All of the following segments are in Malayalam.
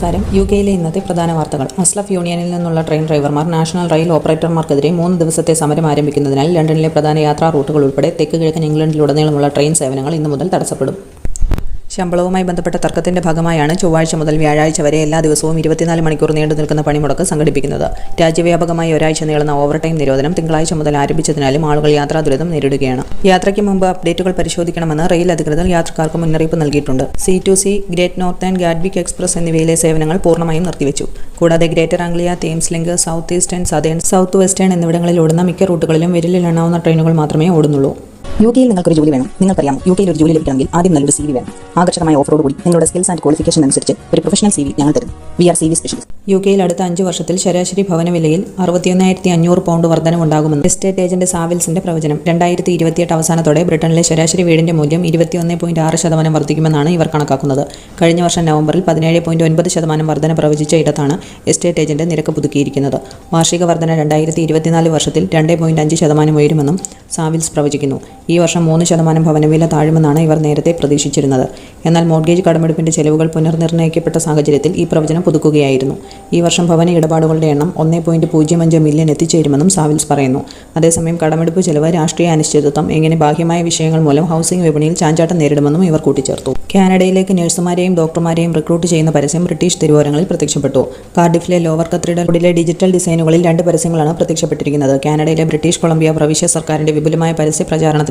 നമസ്കാരം. യു കെയിലെ ഇന്നത്തെ പ്രധാന വാർത്തകൾ. അസ്ലഫ് യൂണിയനിൽ നിന്നുള്ള ട്രെയിൻ ഡ്രൈവർമാർ നാഷണൽ റെയിൽ ഓപ്പറേറ്റർമാർക്കെതിരെ മൂന്ന് ദിവസത്തെ സമരം ആരംഭിക്കുന്നതിനാൽ ലണ്ടനിലെ പ്രധാന യാത്രാ റൂട്ടുകൾ ഉൾപ്പെടെ തെക്ക് കിഴക്കൻ ഇംഗ്ലണ്ടിലുടനീളമുള്ള ട്രെയിൻ സേവനങ്ങൾ ഇന്നു മുതൽ തടസ്സപ്പെടും. ശമ്പളവുമായി ബന്ധപ്പെട്ട തർക്കത്തിന്റെ ഭാഗമായാണ് ചൊവ്വാഴ്ച മുതൽ വ്യാഴാഴ്ച വരെ എല്ലാ ദിവസവും ഇരുപത്തിനാല് മണിക്കൂർ നീണ്ടു നിൽക്കുന്ന പണിമുടക്ക് സംഘടിപ്പിക്കുന്നത്. രാജ്യവ്യാപകമായി ഒരാഴ്ച നീളുന്ന ഓവർടൈം നിരോധനം തിങ്കളാഴ്ച മുതൽ ആരംഭിച്ചതിനാലും ആളുകൾ യാത്രാ ദുരിതം നേരിടുകയാണ്. യാത്രയ്ക്ക് മുമ്പ് അപ്ഡേറ്റുകൾ പരിശോധിക്കണമെന്ന് റെയിൽ അധികൃതർ യാത്രക്കാർക്ക് മുന്നറിയിപ്പ് നൽകിയിട്ടുണ്ട്. C two C Great North and Gatwick Express എന്നിവയിലെ സേവനങ്ങൾ പൂർണമായും നിർത്തിവെച്ചു. കൂടാതെ Greater Anglia Thames Link South Eastern Southern South Western എന്നിവിടങ്ങളിൽ ഓടുന്ന മിക്ക റൂട്ടുകളിലും വിരലിൽ എണ്ണാവുന്ന ട്രെയിനുകൾ മാത്രമേ ഓടുന്നുള്ളൂ. യു കെയിൽ നിങ്ങൾക്കൊരു ജോലി വേണം. നിങ്ങൾക്കറിയാം യു കെയിൽ ഒരു ജോലി ലഭിക്കണമെങ്കിൽ ആദ്യം നല്ലൊരു സി വി വേണം. ആകർഷകമായ ഓഫറോട് കൂടി നിങ്ങളുടെ സ്കിൽസ് ആൻഡ് ക്വാളിഫിക്കേഷൻ അനുസരിച്ച് ഒരു പ്രൊഫഷണൽ സി വി ഞങ്ങൾ തരും. We are C V specialist U കെയിൽ അടുത്ത അഞ്ച് വർഷത്തിൽ ശരാശരി ഭവന വിലയിൽ അറുപത്തിയൊന്നായിരത്തി അഞ്ഞൂറ് പൗണ്ട് വർധനമുണ്ടാകുമെന്ന് എസ്റ്റേറ്റ് ഏജന്റ് സാവിൽസിന്റെ പ്രവചനം. രണ്ടായിരത്തി ഇരുപത്തിയെട്ട് അവസാനത്തോടെ ബ്രിട്ടനിലെ ശരാശരി വീടിന്റെ മൂല്യം ഇരുപത്തിയൊന്ന് പോയിന്റ് ആറ് ശതമാനം വർദ്ധിക്കുമെന്നാണ് ഇവർ കണക്കാക്കുന്നത്. കഴിഞ്ഞ വർഷം നവംബറിൽ പതിനേഴ് പോയിന്റ് ഒൻപത് ശതമാനം വർധന പ്രവചിച്ച ഇടത്താണ് എസ്റ്റേറ്റ് ഏജന്റ് നിരക്ക് പുതുക്കിയിരിക്കുന്നത്. വാർഷിക വർധന രണ്ടായിരത്തി ഇരുപത്തിനാല് വർഷത്തിൽ രണ്ട് പോയിന്റ് അഞ്ച് ശതമാനം ഉയരുമെന്നും സാവിൽസ് പ്രവചിക്കുന്നു. ഈ വർഷം മൂന്ന് ശതമാനം ഭവനവില താഴുമെന്നാണ് ഇവർ നേരത്തെ പ്രതീക്ഷിച്ചിരുന്നത്. എന്നാൽ മോർഗേജ് കടമെടുപ്പിന്റെ ചെലവുകൾ പുനർനിർണയിക്കപ്പെട്ട സാഹചര്യത്തിൽ ഈ പ്രവചനം പുതുക്കുകയായിരുന്നു. ഈ വർഷം ഭവന ഇടപാടുകളുടെ എണ്ണം ഒന്നേ പോയിന്റ് പൂജ്യം അഞ്ച് മില്യൺ എത്തിച്ചേരുമെന്നും സാവിൽസ് പറയുന്നു. അതേസമയം കടമെടുപ്പ് ചെലവ് രാഷ്ട്രീയ അനിശ്ചിതത്വം എങ്ങനെ ബാഹ്യമായ വിഷയങ്ങൾ മൂലം ഹൗസിംഗ് വിപണിയിൽ ചാഞ്ചാട്ടം നേരിടുമെന്നും ഇവർ കൂട്ടിച്ചേർത്തു. കാനഡയിലേക്ക് നഴ്സുമാരെയും ഡോക്ടർമാരെയും റിക്രൂട്ട് ചെയ്യുന്ന പരസ്യം ബ്രിട്ടീഷ് തിരുവോരങ്ങളിൽ പ്രത്യക്ഷപ്പെട്ടു. കാർഡിഫിലെ ലോവർ കത്രിയുടെ ഡിജിറ്റൽ ഡിസൈനുകളിൽ രണ്ട് പരസ്യങ്ങളാണ് പ്രത്യക്ഷപ്പെട്ടിരിക്കുന്നത്. കാനഡയിലെ ബ്രിട്ടീഷ് കൊളംബിയ പ്രവിശ്യ സർക്കാരിന്റെ വിപുലമായ പരസ്യ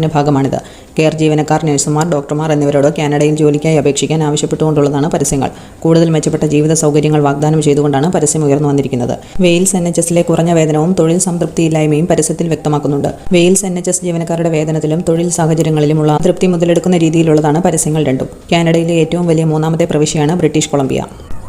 പ്രചാരണത്തിന്റെ ഭാഗമാണിത്. കെയർ ജീവനക്കാർ നഴ്സുമാർ ഡോക്ടർമാർ എന്നിവരോട് കാനഡയിൽ ജോലിക്കായി അപേക്ഷിക്കാൻ ആവശ്യപ്പെട്ടുകൊണ്ടുള്ളതാണ് പരസ്യങ്ങൾ. കൂടുതൽ മെച്ചപ്പെട്ട ജീവിത സൗകര്യങ്ങൾ വാഗ്ദാനം ചെയ്തുകൊണ്ടാണ് പരസ്യം ഉയർന്നു വന്നിരിക്കുന്നത്. വെയിൽസ് എൻ എച്ച് എസിലെ കുറഞ്ഞ വേതനവും തൊഴിൽ സംതൃപ്തിയില്ലായ്മയും പരസ്യത്തിൽ വ്യക്തമാക്കുന്നുണ്ട്. വെയിൽസ് എൻ എച്ച് എസ് ജീവനക്കാരുടെ വേതനത്തിലും തൊഴിൽ സാഹചര്യങ്ങളിലുമുള്ള തൃപ്തി മുതലെടുക്കുന്ന രീതിയിലുള്ളതാണ് പരസ്യങ്ങൾ രണ്ടും. കാനഡയിലെ ഏറ്റവും വലിയ മൂന്നാമത്തെ പ്രവിശ്യയാണ് ബ്രിട്ടീഷ് കൊളംബിയ.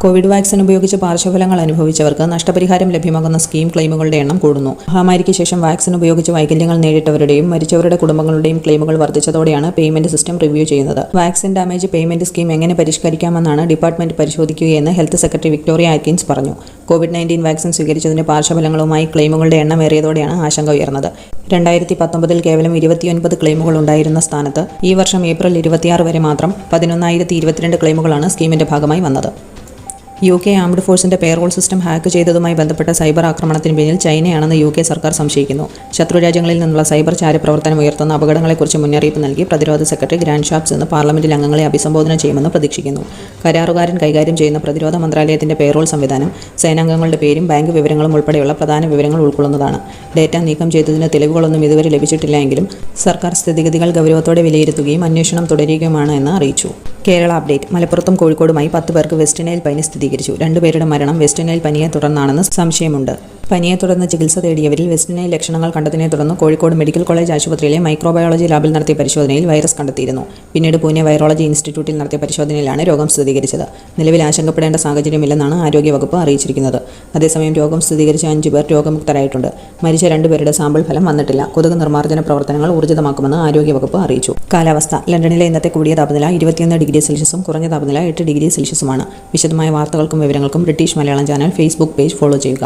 കോവിഡ് വാക്സിൻ ഉപയോഗിച്ച് പാർശ്വഫലങ്ങൾ അനുഭവിച്ചവർക്ക് നഷ്ടപരിഹാരം ലഭ്യമാകുന്ന സ്കീം ക്ലെയിമുകളുടെ എണ്ണം കൂടുന്നു. മഹാമാരിക്ക് ശേഷം വാക്സിൻ ഉപയോഗിച്ച് വൈകല്യങ്ങൾ നേരിട്ടവരുടെയും മരിച്ചവരുടെ കുടുംബങ്ങളുടെയും ക്ലെയിമുകൾ വർദ്ധിച്ചതോടെയാണ് പേയ്മെന്റ് സിസ്റ്റം റിവ്യൂ ചെയ്യുന്നത്. വാക്സിൻ ഡാമേജ് പേയ്മെന്റ് സ്കീം എങ്ങനെ പരിഷ്കരിക്കാമെന്നാണ് ഡിപ്പാർട്ട്മെന്റ് പരിശോധിക്കുകയെന്ന് ഹെൽത്ത് സെക്രട്ടറി വിക്ടോറിയ ആറ്റ്കിൻസ് പറഞ്ഞു. കോവിഡ് നയന്റീൻ വാക്സിൻ സ്വീകരിച്ചതിന്റെ പാർശ്വഫലങ്ങളുമായി ക്ലെയിമുകളുടെ എണ്ണം ഏറിയതോടെയാണ് ആശങ്ക ഉയർന്നത്. രണ്ടായിരത്തി പത്തൊമ്പതിൽ കേവലം ഇരുപത്തിയൊൻപത് ക്ലെയിമുകൾ ഉണ്ടായിരുന്ന സ്ഥാനത്ത് ഈ വർഷം ഏപ്രിൽ ഇരുപത്തിയാറ് വരെ മാത്രം പതിനൊന്നായിരത്തി ഇരുപത്തിരണ്ട് ക്ലെയിമുകളാണ് സ്കീമിന്റെ ഭാഗമായി വന്നത്. യു കെ ആംഡ് ഫോഴ്സിന്റെ പേറോൾ സിസ്റ്റം ഹാക്ക് ചെയ്തതുമായി ബന്ധപ്പെട്ട സൈബർ ആക്രമണത്തിന് പിന്നിൽ ചൈനയാണെന്ന് യു കെ സർക്കാർ സംശയിക്കുന്നു. ശത്രുരാജ്യങ്ങളിൽ നിന്നുള്ള സൈബർ ചാരപ്രവർത്തനം ഉയർത്തുന്ന അപകടങ്ങളെക്കുറിച്ച് മുന്നറിയിപ്പ് നൽകി പ്രതിരോധ സെക്രട്ടറി ഗ്രാൻഡ് ഷാപ്സ് എന്ന് പാർലമെന്റിൽ അംഗങ്ങളെ അഭിസംബോധന ചെയ്യുമെന്ന് പ്രതീക്ഷിക്കുന്നു. കരാറുകാരൻ കൈകാര്യം ചെയ്യുന്ന പ്രതിരോധ മന്ത്രാലയത്തിന്റെ പേറോൾ സംവിധാനം സേനാംഗങ്ങളുടെ പേരും ബാങ്ക് വിവരങ്ങളും ഉൾപ്പെടെയുള്ള പ്രധാന വിവരങ്ങൾ ഉൾക്കൊള്ളുന്നതാണ്. ഡേറ്റ നീക്കം ചെയ്തതിന് തെളിവുകളൊന്നും ഇതുവരെ ലഭിച്ചിട്ടില്ലെങ്കിലും സർക്കാർ സ്ഥിതിഗതികൾ ഗൗരവത്തോടെ വിലയിരുത്തുകയും അന്വേഷണം തുടരുകയുമാണ് എന്ന് അറിയിച്ചു. കേരള അപ്ഡേറ്റ്. മലപ്പുറത്തും കോഴിക്കോടുമായി പത്ത് പേർക്ക് വെസ്റ്റ് നൈൽ പനി സ്ഥിരീകരിച്ചു. രണ്ടുപേരുടെ മരണം വെസ്റ്റ് നൈൽ പനിയെ തുടർന്നാണെന്ന് സംശയമുണ്ട്. പനിയെ തുടർന്ന് ചികിത്സ തേടിയവരിൽ വെസ്റ്റ് നൈൽ ലക്ഷണങ്ങൾ കണ്ടതിനെ തുടർന്ന് കോഴിക്കോട് മെഡിക്കൽ കോളേജ് ആശുപത്രിയിലെ മൈക്രോബയോളജി ലാബിൽ നടത്തിയ പരിശോധനയിൽ വൈറസ് കണ്ടെത്തിയിരുന്നു. പിന്നീട് പൂനെ വൈറോളജി ഇൻസ്റ്റിറ്റ്യൂട്ടിൽ നടത്തിയ പരിശോധനയിലാണ് രോഗം സ്ഥിരീകരിച്ചത്. നിലവിൽ ആശങ്കപ്പെടേണ്ട സാഹചര്യമില്ലെന്നാണ് ആരോഗ്യവകുപ്പ് അറിയിച്ചിരിക്കുന്നത്. അതേസമയം രോഗം സ്ഥിരീകരിച്ച അഞ്ചു പേർ രോഗമുക്തരായിട്ടുണ്ട്. മരിച്ച രണ്ടുപേരുടെ സാമ്പിൾ ഫലം വന്നിട്ടില്ല. കൊതുക് നിർമ്മാർജന പ്രവർത്തനങ്ങൾ ഊർജിതമാക്കുമെന്ന് ആരോഗ്യവകുപ്പ് അറിയിച്ചു. കാലാവസ്ഥ. ലണ്ടനിലെ ഇന്നത്തെ കൂടിയ താപനില ഇരുപത്തിയൊന്ന് ഡിഗ്രി സെൽഷ്യസും കുറഞ്ഞ താപനില എട്ട് ഡിഗ്രി സെൽഷ്യസുമാണ്. വിശദമായ വാർത്തകൾക്കും വിവരങ്ങൾക്കും British Malayalam channel Facebook page follow ചെയ്യുക.